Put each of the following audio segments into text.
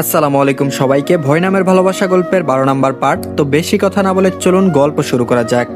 আসসালামু আলাইকুম সবাইকে, ভয় নামের ভালোবাসা গল্পের বারো নম্বর পার্ট। তো বেশি কথা না বলে চলুন গল্প শুরু করা যাক।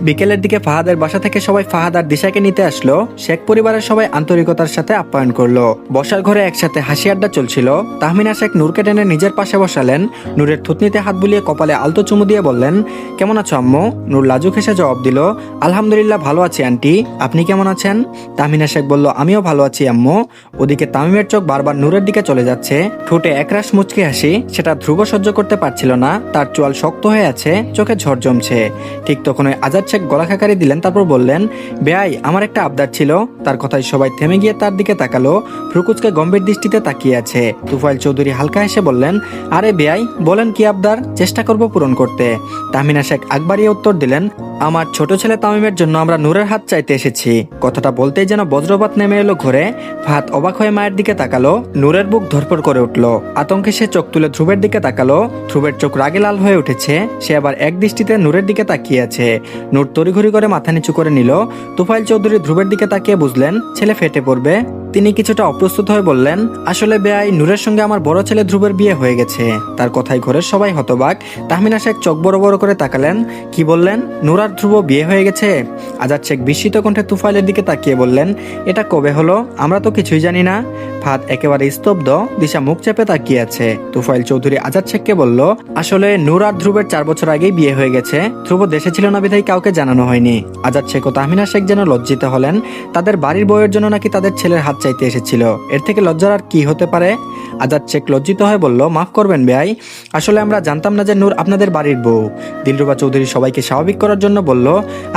বিকেলের দিকে ফাহাদের বাসা থেকে সবাই ফাহাদ আর দিশাকে নিতে আসলো। শেখ পরিবারের সবাই আন্তরিকতার সাথে আপ্যায়ন করল। বসার ঘরে একসাথে হাসি আড্ডা চলছিল। তাহমিনা শেখ নূরকে টেনে নিজের পাশে বসালেন। নূরের থুতনিতে হাত বুলিয়ে কপালে আলতো চুমু দিয়ে বললেন, কেমন আছো আম্মু? নূর লাজুক হেসে জবাব দিল, আলহামদুলিল্লাহ ভালো আছি আন্টি। আপনি কেমন আছেন? তাহমিনা শেখ বলল, আমিও ভালো আছি আম্মু। ওদিকে তামিমের চোখ বারবার নূরের দিকে চলে যাচ্ছে। ঠোঁটে একরাশ মুচকি হাসি, সেটা ধ্রুব সহ্য করতে পারছিল না। তার চোয়াল শক্ত হয়ে আছে, চোখে ঝড় জমছে। ঠিক তখন ওই আজাদ শেখ গলা খাকারি দিলেন, তারপর বললেন, বেআই, আমার একটা আবদার ছিল। তার কথায় সবাই থেমে গিয়ে তার দিকে তাকালো। ফ্রুকুচকে গম্ভীর দৃষ্টিতে তাকিয়ে আছে। তুফাইল চৌধুরী হালকা হেসে বললেন, আরে বেআই, বলেন কি আবদার? চেষ্টা করব পূরণ করতে। তামিনা শেখ আকবরিয়ে উত্তর দিলেন, আমার ছোট ছেলে তামিমের জন্য আমরা নূরের হাত চাইতে এসেছি। কথাটা বলতেই যেন বজ্রপাত নেমে এলো ঘরে। ভাত অবাক হয়ে মায়ের দিকে তাকালো, নূরের বুক ধরপড় করে উঠল। আতঙ্কে সে চোখ তুলে ধ্রুবের দিকে তাকালো। ধ্রুবের চোখ রাগে লাল হয়ে উঠেছে, সে আবার এক দৃষ্টিতে নূরের দিকে তাকিয়ে আছে। নূর তড়িঘড়ি করে মাথা নিচু করে নিল। তোফাইল চৌধুরী ধ্রুবের দিকে তাকিয়ে বুঝলেন, ছেলে ফেটে পড়বে। তিনি কিছুটা অপ্রস্তুত হয়ে বললেন, আসলে বেআই, নূরের সঙ্গে আমার বড় ছেলে ধ্রুবের বিয়ে হয়ে গেছে। তার কথাই ঘরের সবাই হতবাক। তাহমিনা শেখ চোখ বড় বড় করে তাকালেন। কি বললেন? নূর আর ধ্রুব বিয়ে হয়ে গেছে? আজাদ শেখ বিস্মিত কণ্ঠে তুফাইলের দিকে তাকিয়ে বললেন, এটা কবে হলো? আমরা তো কিছুই জানি না। ফাদ একেবারে স্তব্ধ, দিশা মুখ চেপে তাকিয়ে আছে। তুফাইল চৌধুরী আজাদ শেখকে বলল, আসলে নূর আর ধ্রুবের চার বছর আগেই বিয়ে হয়ে গেছে। ধ্রুব দেশে ছিল না বিধায় কাউকে জানানো হয়নি। আজাদ শেখ ও তাহমিনা শেখ যেন লজ্জিত হলেন, তাদের বাড়ির বউয়ের জন্য নাকি তাদের ছেলের হাত চাইতে এসেছিল। এর থেকে লজ্জার আর কি হতে পারে? আজাদ শেখ লজ্জিত হয়ে বলল, মাফ করবেন বেআই আসলে আমরা জানতাম না যে নূর আপনাদের বাড়ির বউ। দিলরুবা চৌধুরী সবাইকে স্বাভাবিক করার জন্য বলল,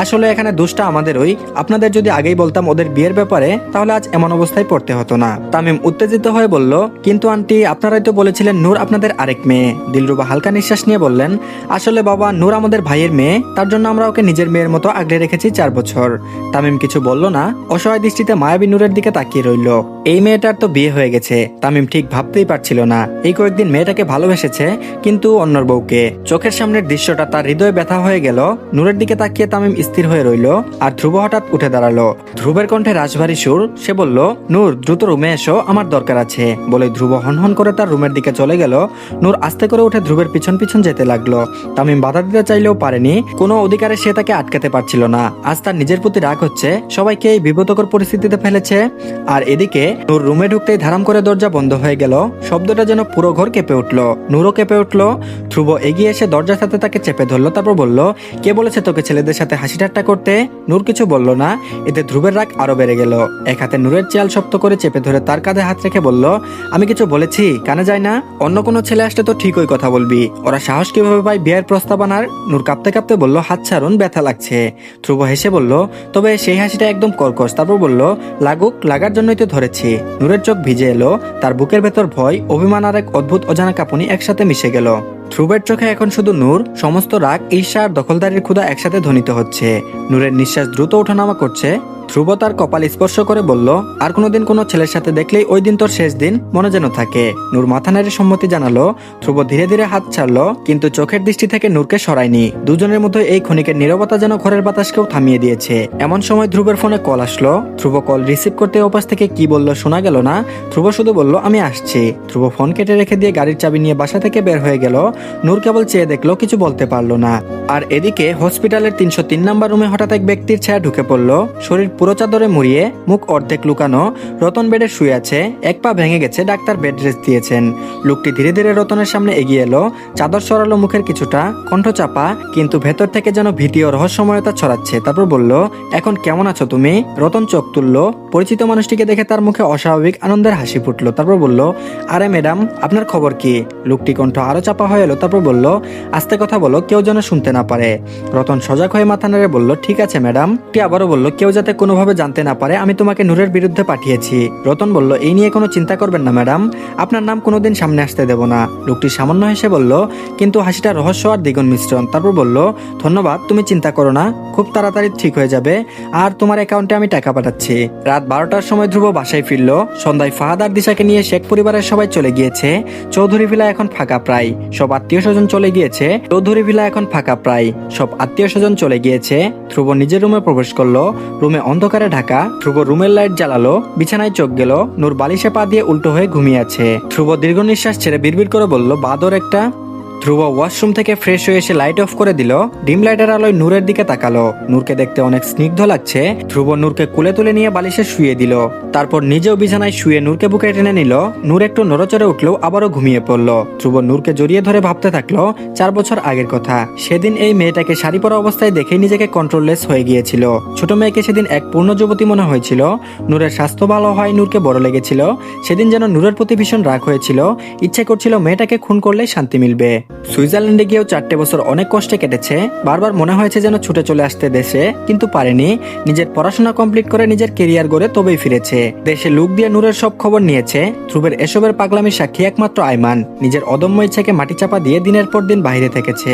আসলে এখানে দোষটা আমাদেরই আপনাদের যদি আগেই বলতাম ওদের বিয়ের ব্যাপারে, তাহলে আজ এমন অবস্থায় পড়তে হতো না। তামিম উত্তেজিত হয়ে বলল, কিন্তু আন্টি, আপনারাই তো বলেছিলেন নূর আপনাদের আরেক মেয়ে। দিলরুবা হালকা নিঃশ্বাস নিয়ে বললেন, আসলে বাবা, নূর আমাদের ভাইয়ের মেয়ে। তার জন্য আমরা ওকে নিজের মেয়ের মতো আগলে রেখেছি চার বছর। তামিম কিছু বলল না। অসহায় দৃষ্টিতে মায়াবী নূরের দিকে তাকিয়ে রইল। এই মেয়েটার তো বিয়ে হয়ে গেছে। তামিম ঠিক ভাবতেই পারছিল না। এই কয়েকদিন মেয়েটাকে ভালোবেসেছে, কিন্তু অন্যর বউকে। চোখের সামনের দৃশ্যটা তার হৃদয়ে ব্যথা হয়ে গেল। নূরের দিকে তাকিয়ে তামিম স্থির হয়ে রইল আর ধ্রুব হঠাৎ উঠে দাঁড়াল। ধ্রুবের কণ্ঠে রাজভারী সুর, সে বলল, নূর, দ্রুত রুমে এসো, আমার দরকার আছে। বলে ধ্রুব হনহন করে তার রুমের দিকে চলে গেল। নূর আস্তে করে উঠে ধ্রুবের পিছন পিছন যেতে লাগল। তামিম বাধা দিতে চাইলেও পারেনি। কোনো অধিকারে সে তাকে আটকাতে পারছিল না। আজ তার নিজের প্রতি রাগ হচ্ছে। সবাইকে এই বিব্রতকর পরিস্থিতিতে ফেলেছে। আর এদিকে নূর রুমে ঢুকতেই ধারাম করে দরজা বন্ধ হয়ে গেল। শব্দটা যেন পুরো ঘর কেঁপে উঠল। নূরও কেঁপে উঠল। ধ্রুব এগিয়ে এসে দরজার সাথে তাকে চেপে ধরলো, তারপর বলল, কে বলেছে তোকে ছেলেদের সাথে হাসি ঠাট্টা করতে? নূর কিছু বলল না। এতে ধ্রুবের রাগ আরও বেড়ে গেল। এক হাতে নূরের চেয়াল শক্ত করে চেপে ধরে তার কাঁধে হাত রেখে বলল, আমি কিছু বলেছি, কানে যায় না? অন্য কোনো ছেলে আসলে তো ঠিকই কথা বলবি। ওরা সাহস কীভাবে পায় বিয়ের প্রস্তাব আনার? নূর কাঁপতে কাঁপতে বলল, হাত ছাড়ুন, ব্যথা লাগছে। ধ্রুব হেসে বলল, তবে সেই হাসিটা একদম কর্কশ। তারপর বলল, লাগুক, লাগার জন্যই তো ধরেছি। নূরের চোখ ভিজে এলো, তার বুকের ভেতর ভয়, অভিমান আর এক অদ্ভুত অজানা কাঁপুনি একসাথে মিশে গেল। ধ্রুবের চোখে এখন শুধু নূর, সমস্ত রাগ, ঈর্ষা আর দখলদারির ক্ষুধা একসাথে ধ্বনিত হচ্ছে। নূরের নিঃশ্বাস দ্রুত ওঠানামা করছে। ধ্রুব তার কপাল স্পর্শ করে বলল, আর কোনোদিন কোনো ছেলের সাথে দেখলেই ওই দিন তোর শেষ দিন। মনে যেন থাকে। নূর মাথা নেড়ে সম্মতি জানালো। ধ্রুব ধীরে ধীরে হাত ছাড়লো, কিন্তু চোখের দৃষ্টি থেকে নূরকে সরায়নি। দুজনের মধ্যে এই ক্ষণিকের নীরবতা যেন ঘরের বাতাসকেও থামিয়ে দিয়েছে। এমন সময় ধ্রুবের ফোনে কল আসলো। ধ্রুব কল রিসিভ করতে ওপাশ থেকে কি বলল শোনা গেল না। ধ্রুব শুধু বলল, আমি আসছি। ধ্রুব ফোন কেটে রেখে দিয়ে গাড়ির চাবি নিয়ে বাসা থেকে বের হয়ে গেল। নূর কেবল চেয়ে দেখল, কিছু বলতে পারল না। আর এদিকে হসপিটালের তিনশো তিন নাম্বার রুমে হঠাৎ এক ব্যক্তির ছায়া ঢুকে পড়ল। শরীর পুরো চাদরে মুড়িয়ে মুখ অর্ধেক লুকানো, রতন বেডে শুয়ে আছে, এক পা ভেঙে গেছে, ডাক্তার বেড রেস্ট দিয়েছেন। লোকটি ধীরে ধীরে রতনের সামনে এগিয়ে এলো, চাদর সরালো মুখের কিছুটা, কণ্ঠ চাপা, কিন্তু ভেতর থেকে যেন ভীতি ও রহস্যময়তা ছড়াচ্ছে। তারপর বলল, এখন কেমন আছো তুমি? রতন চোখ তুললো, পরিচিত মানুষটিকে দেখে তার মুখে অস্বাভাবিক আনন্দের হাসি ফুটলো। তারপর বলল, আরে ম্যাডাম, আপনার খবর কি? লোকটি কণ্ঠ আরও চাপা হয়ে এলো, তারপর বলল, আস্তে কথা বলো, কেউ যেন শুনতে না পারে। রতন সজাগ হয়ে মাথা নেড়ে বলল, ঠিক আছে ম্যাডাম। টি আবারও বলল, কেউ যাতে কোনোভাবে জানতে না পারে, আমি তোমাকে নূরের বিরুদ্ধে পাঠিয়েছি। রতন বলল, এই নিয়ে কোনো চিন্তা করবেন না, ম্যাডাম। আপনার নাম কোনোদিন সামনে আসতে দেব না। লোকটি সামান্য হেসে বলল, কিন্তু হাসিটা রহস্য আর দ্বিগুণ মিশ্রণ। তারপর বলল, ধন্যবাদ, তুমি চিন্তা করো না, খুব তাড়াতাড়ি ঠিক হয়ে যাবে। আর তোমার অ্যাকাউন্টে আমি টাকা পাঠাচ্ছি। রাত বারোটার সময় ধ্রুব বাসায় ফিরল। সন্ধ্যায় ফাহাদ আর দিশাকে নিয়ে শেখ পরিবারের সবাই চলে গিয়েছে। চৌধুরী ভিলা এখন ফাঁকা প্রায়। সব আত্মীয় স্বজন চলে গিয়েছে। চৌধুরী ভিলা এখন ফাঁকা প্রায়। সব আত্মীয় স্বজন চলে গিয়েছে। ধ্রুব নিজের রুমে প্রবেশ করল। রুমে অন্ধকারে ঢাকা, ধ্রুব রুমের লাইট জ্বালালো, বিছানায় চোখ গেল, নূর বালিশে পা দিয়ে উল্টো হয়ে ঘুমিয়ে আছে। ধ্রুব দীর্ঘ নিঃশ্বাস ছেড়ে বিড়বিড় করে বলল, বাদর একটা ধ্রুব ওয়াশরুম থেকে ফ্রেশ হয়ে এসে লাইট অফ করে দিল। ডিম লাইটের আলোয় নূরের দিকে তাকালো। নূরকে দেখতে অনেক স্নিগ্ধ লাগছে। ধ্রুব নূরকে কুলে তুলে নিয়ে বালিশে শুয়ে দিল। তারপর নিজেও বিছানায় শুয়ে নূরকে বুকে টেনে নিল। নূর একটু নড়চড়ে উঠলেও আবারও ঘুমিয়ে পড়ল। ধ্রুব নূরকে জড়িয়ে ধরে ভাবতে থাকল, চার বছর আগের কথা। সেদিন এই মেয়েটাকে শাড়ি পরা অবস্থায় দেখেই নিজেকে কন্ট্রোললেস হয়ে গিয়েছিল। ছোট মেয়েকে সেদিন এক পূর্ণ যুবতী মনে হয়েছিল। নূরের স্বাস্থ্য ভালো হয়, নূরকে বড় লেগেছিল। সেদিন যেন নূরের প্রতি ভীষণ রাগ হয়েছিল। ইচ্ছে করছিল মেয়েটাকে খুন করলে শান্তি মিলবে। সুইজারল্যান্ডে গিয়েও চারটে বছর অনেক কষ্টে কেটেছে, বারবার মনে হয়েছে যেন ছুটে চলে আসতে দেশে, কিন্তু পারেনি। নিজের পড়াশোনা কমপ্লিট করে নিজের কেরিয়ার গড়ে তবেই ফিরেছে। দেশে লুক দিয়ে নূরের সব খবর নিয়েছে ধ্রুবের এসবের পাগলামির সাক্ষী একমাত্র আইমান নিজের অদম্য ইচ্ছাকে মাটি চাপা দিয়ে দিনের পর দিন বাইরে থেকেছে।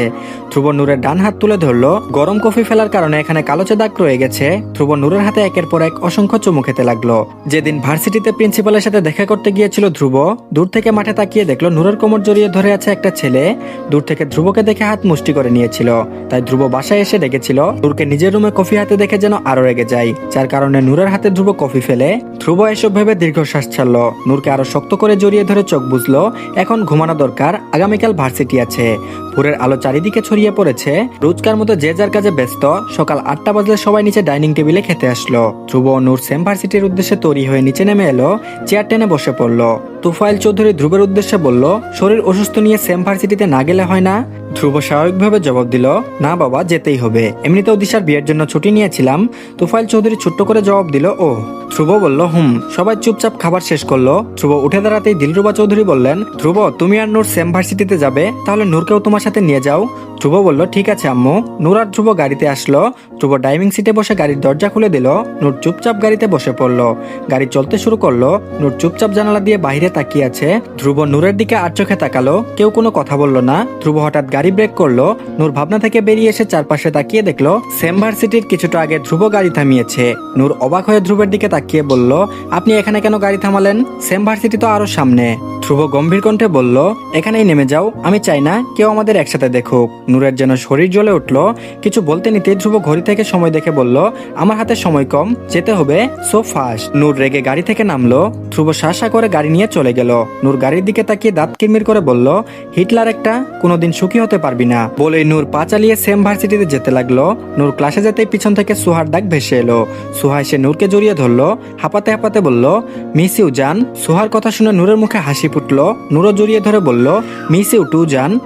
ধ্রুব নূরের ডান হাত তুলে ধরলো, গরম কফি ফেলার কারণে এখানে কালোচে দাগ রয়ে গেছে। ধ্রুব নূরের হাতে একের পর এক অসংখ্য চুমু খেতে লাগল। যেদিন ভার্সিটিতে প্রিন্সিপালের সাথে দেখা করতে গিয়েছিল ধ্রুব, দূর থেকে মাঠে তাকিয়ে দেখল নূরের কোমর জড়িয়ে ধরে আছে একটা ছেলে। দূর থেকে ধ্রুবকে দেখে হাত মুষ্টি করে নিয়েছিল। তাই ধ্রুব বাসায় এসে ডেকেছিল। নূরকে নিজের রুমে কফি হাতে দেখে যেন আরও রেগে যায়। যার কারণে নূরের হাতে ধ্রুব কফি ফেলে। ধ্রুব এসব ভেবে দীর্ঘশ্বাস ছাড়লো। নূরকে আরও শক্ত করে জড়িয়ে ধরে চোখ বুঝলো এখন ঘুমানো দরকার, আগামীকাল ভার্সিটি আছে। ভোরের আলো চারিদিকে ছড়িয়ে পড়েছে। রোজকার মতো যে যার কাজে ব্যস্ত, সকাল আটটা বাজলে সবাই নিচে ডাইনিং টেবিলে খেতে আসলো। ধ্রুব ও নূর সেম ভার্সিটির উদ্দেশ্যে তৈরি হয়ে নিচে নেমে এলো, চেয়ার টেনে বসে পড়ল। তুফাইল চৌধুরী ধ্রুবের উদ্দেশ্যে বলল, শরীর অসুস্থ নিয়ে সেম ভার্সিটিতে না গেলে হয় না। ধ্রুব স্বাভাবিকভাবে জবাব দিল, না বাবা, যেতেই হবে। এমনিতেও দিশার বিয়ের জন্য ছুটি নিয়েছিলাম। তুফাইল চৌধুরী ছোট্ট করে জবাব দিল ও ধ্রুব বলল, হুম। সবাই চুপচাপ খাবার শেষ করল। ধ্রুব উঠে দাঁড়াতেই দিলরুবা চৌধুরী বললেন, ধ্রুব, তুমি আর নূর সেম ভার্সিটিতে যাবে, তাহলে নূরকেও তোমার সাথে নিয়ে যাও। ধ্রুব বলল, ঠিক আছে আম্মু। নূর আর ধ্রুব গাড়িতে আসলো। ধ্রুব ড্রাইভিং সিটে বসে গাড়ির দরজা খুলে দিল। নূর চুপচাপ গাড়িতে বসে পড়ল। গাড়ি চলতে শুরু করল। নূর চুপচাপ জানালা দিয়ে বাইরে তাকিয়ে আছে। ধ্রুব নূরের দিকে আর চোখে তাকালো। কেউ কোনো কথা বলল না। ধ্রুব হঠাৎ ব্রেক করল, নূর ভাবনা থেকে বেরিয়ে এসে চারপাশে তাকিয়ে দেখল সেম ভার্সিটির কিছুটা আগে ধ্রুব গাড়ি থামিয়েছে। নূর অবাক হয়ে ধ্রুবের দিকে তাকিয়ে বলল, আপনি এখানে কেন গাড়ি থামালেন? সেম ভার্সিটি তো আরও সামনে। ধ্রুব গম্ভীর কণ্ঠে বলল, এখানেই নেমে যাও, আমি চাই না কেউ আমাদের একসাথে দেখুক। নূরের যেন শরীর জ্বলে উঠল, কিছু বলতে নিতে ধ্রুব ঘড়ি থেকে সময় দেখে বলল, আমার হাতে সময় কম, যেতে হবে সো ফাস্ট নূর রেগে গাড়ি থেকে নামলো, ধ্রুব শাসা করে গাড়ি নিয়ে চলে গেল। নূর গাড়ির দিকে তাকিয়ে দাঁত কিরমির করে বলল, হিটলার একটা, কোনোদিন সুখী হতে পারবি না। বলে নূর পা চালিয়ে সেম ভার্সিটিতে যেতে লাগল। নূর ক্লাসে যেতে পিছন থেকে সুহার ডাক ভেসে এলো। সুহা এসে নূরকে জড়িয়ে ধরলো, হাঁপাতে হাঁপাতে বলল, মিস ইউ, জান। সুহার কথা শুনে নূরের মুখে হাসি ফুটলো। নূরও জড়িয়ে ধরে বলল, মিস ইউ টু, জান।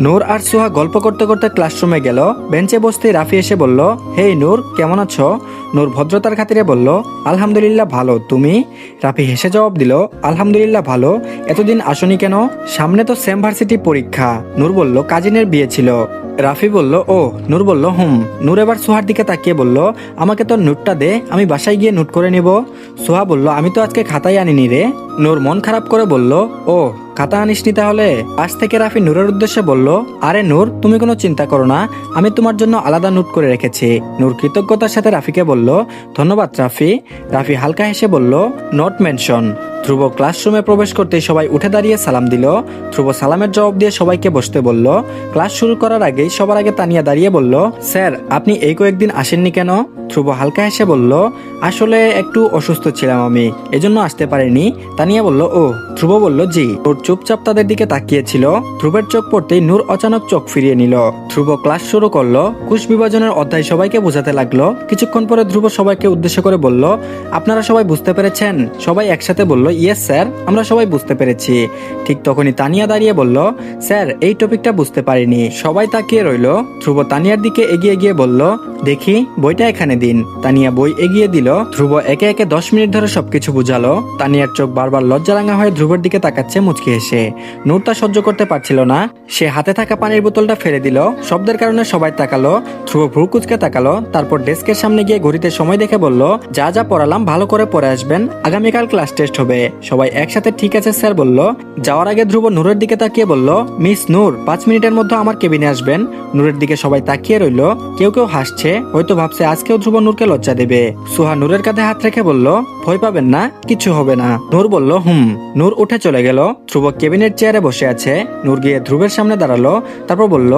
নূর আর সোহা গল্প করতে করতে ক্লাসরুমে গেল। বেঞ্চে বসতে রাফি এসে বলল, হেই নূর, কেমন আছো? নূর ভদ্রতার খাতিরে বলল, আলহামদুলিল্লাহ ভালো, তুমি? রাফি হেসে জবাব দিল, আলহামদুলিল্লাহ ভালো। এতদিন আসনি কেন? সামনে তো সেম ভার্সিটি পরীক্ষা। নূর বলল, কাজিনের বিয়ে ছিল। রাফি বলল ও নূর বলল, হুম। নূর এবার সোহার দিকে তাকিয়ে বলল, আমাকে তো নোটটা দে, আমি বাসায় গিয়ে নোট করে নিব। সোহা বলল, আমি তো আজকে খাতাই আনিনি রে। নূর মন খারাপ করে বলল ও খাতা আনিসনি তাহলে? পাশ থেকে রাফি নূরের উদ্দেশ্যে বলল, আরে নূর, তুমি কোনো চিন্তা করো না, আমি তোমার জন্য আলাদা নোট করে রেখেছি। নূর কৃতজ্ঞতার সাথে রাফিকে বলল, ধন্যবাদ রাফি। রাফি হালকা হেসে বলল নট মেনশন ধ্রুব ক্লাসরুমে প্রবেশ করতেই সবাই উঠে দাঁড়িয়ে সালাম দিল। ধ্রুব সালামের জবাব দিয়ে সবাইকে বসতে বলল। ক্লাস শুরু করার আগেই সবার আগে তানিয়া দাঁড়িয়ে বলল, স্যার, আপনি এই কয়েকদিন আসেননি কেন? ধ্রুব হালকা হেসে বলল, আসলে একটু অসুস্থ ছিলাম আমি, এজন্য আসতে পারিনি। তানিয়া বলল, ও। ধ্রুব বলল, জি। ওর চুপচাপ তাদের দিকে তাকিয়েছিল। ধ্রুবের চোখ পড়তেই নূর অচানক চোখ ফিরিয়ে নিল। ধ্রুব ক্লাস শুরু করল, কুশ বিভাজনের অধ্যায় সবাইকে বোঝাতে লাগল। কিছুক্ষণ পরে ধ্রুব সবাইকে উদ্দেশ্য করে বলল, আপনারা সবাই বুঝতে পেরেছেন? সবাই একসাথে বলল, ইয়েস, স্যার, আমরা সবাই বুঝতে পেরেছি। ঠিক তখনই তানিয়া দাঁড়িয়ে বলল, স্যার, এই টপিকটা বুঝতে পারিনি। সবাই তাকিয়ে রইল। ধ্রুব তানিয়ার দিকে এগিয়ে গিয়ে বলল, দেখি, বইটা এখানে দিন। তানিয়া বই এগিয়ে দিল। ধ্রুব একে একে দশ মিনিট ধরে সবকিছু বুঝালো। তানিয়ার চোখ বারবার লজ্জা রাঙা হয়ে ধ্রুবের দিকে তাকাচ্ছে মুচকি হেসে। নূর তা সহ্য করতে পারছিল না। সে হাতে থাকা পানির বোতলটা ফেলে দিল। শব্দের কারণে সবাই তাকালো। ধ্রুব ভ্রু কুচকে তাকালো। তারপর ডেস্কের সামনে গিয়ে ঘড়িতে সময় দেখে বলল, যা যা পড়ালাম, ভালো করে পড়ে আসবেন। আগামীকাল ক্লাস টেস্ট হবে। সবাই একসাথে, ঠিক আছে, স্যার, বলল। যাওয়ার আগে ধ্রুব নূরের দিকে তাকিয়ে বলল, মিস নূর, পাঁচ মিনিটের মধ্যে আমার কেবিনে আসবেন। নূরের দিকে সবাই তাকিয়ে রইল। কেউ কেউ হাসছে। হয়তো ভাবছে, আজকেও ধ্রুব নূরকে লজ্জা দেবে। সুহা নূরের কাঁধে হাত রেখে বলল, ভয় পাবেন না, কিছু হবে না। নূর বলল, হুম। নূর উঠে চলে গেল। ধ্রুব কেবিনের চেয়ারে বসে আছে। নূর গিয়ে ধ্রুবের সামনে দাঁড়াল, তারপর বলল,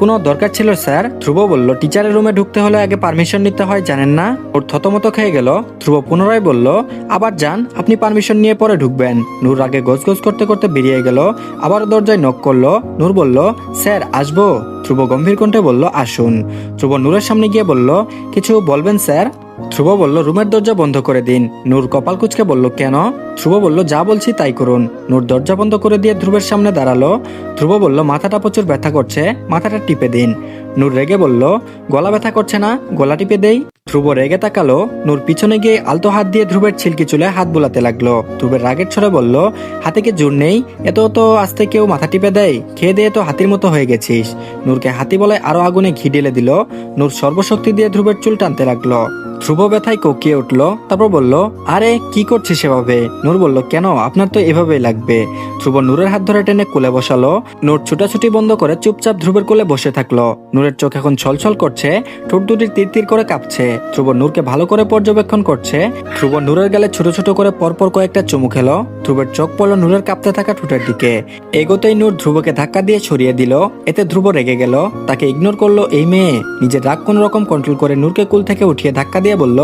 কোনো দরকার ছিল স্যার? ধ্রুব বলল, টিচারের রুমে ঢুকতে হলে আগে পারমিশন নিতে হয়, জানেন না? ওর থতমত খেয়ে গেল। ধ্রুব পুনরায় বলল, আবার যান, আপনি পারমিশন নিয়ে পরে ঢুকবেন। নূর আগে গোছ করতে করতে বেরিয়ে গেল, আবার দরজায় নক করল। নূর বলল, স্যার, আসব? ধ্রুব গম্ভীর কণ্ঠে বলল, আসুন। ধ্রুব নূরের সামনে গিয়ে বলল, কিছু বলবেন স্যার? ধ্রুব বলল, রুমের দরজা বন্ধ করে দিন। নূর কপাল কুচকে বলল, কেন? ধ্রুব বলল, যা বলছি তাই করুন। নূর দরজা বন্ধ করে দিয়ে ধ্রুবের সামনে দাঁড়াল। ধ্রুব বলল, মাথাটা প্রচুর ব্যথা করছে, মাথাটা টিপে দিন। নূর রেগে বলল, গলা ব্যথা করছে না, গলা টিপে দেই? ধ্রুব রেগে তাকালো। নূর পিছনে গিয়ে আলতো হাত দিয়ে ধ্রুবের ছিলকি চুলে হাত বুলাতে লাগল। ধ্রুবের রাগের ছড়ে বলল, হাতে কি জোর নেই? এত তো আস্তে কেউ মাথা টিপে দেয়। খেয়ে দিয়ে তো হাতির মতো হয়ে গেছিস। নূরকে হাতি বলে আরও আগুনে ঘি ঢেলে দিল। নূর সর্বশক্তি দিয়ে ধ্রুবের চুল টানতে লাগল। ধ্রুব ব্যথায় কোকিয়ে উঠল, তারপর বলল, আরে, কি করছিস সেভাবে নূর বলল, কেন? আপনার তো এভাবেই লাগবে। ধ্রুব নূরের হাত ধরে টেনে কোলে বসালো। নূর ছুটাছুটি বন্ধ করে চুপচাপ ধ্রুবের কোলে বসে থাকল। নূরের চোখ এখন ছলছল করছে, ঠোঁট দুটি তীর করে কাঁপছে। ধ্রুব নূরকে ভালো করে পর্যবেক্ষণ করছে। ধ্রুব নূরের গালে ছোট ছোট করে পরপর কয়েকটা চুমু খেলো। ধ্রুবের চোখ পড়ল নূরের কাঁপতে থাকা ঠোঁটের দিকে। এগোতেই নূর ধ্রুবকে ধাক্কা দিয়ে ছড়িয়ে দিল। এতে ধ্রুব রেগে গেল। তাকে ইগনোর করল, এই মেয়ে, নিজের রাগ কোন রকম কন্ট্রোল করে নূরকে কুল থেকে উঠিয়ে ধাক্কা দিয়ে বলল,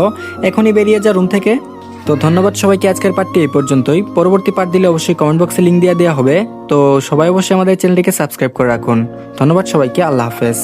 এখনই বেরিয়ে যা রুম থেকে। তো ধন্যবাদ সবাইকে আজকের পার্টটি এই পর্যন্তই। পরবর্তী পার্ট দিলে অবশ্যই কমেন্ট বক্সে লিঙ্ক দিয়ে দেওয়া হবে। তো সবাই অবশ্যই আমাদের চ্যানেলটিকে সাবস্ক্রাইব করে রাখুন। ধন্যবাদ সবাইকে, আল্লাহ হাফেজ।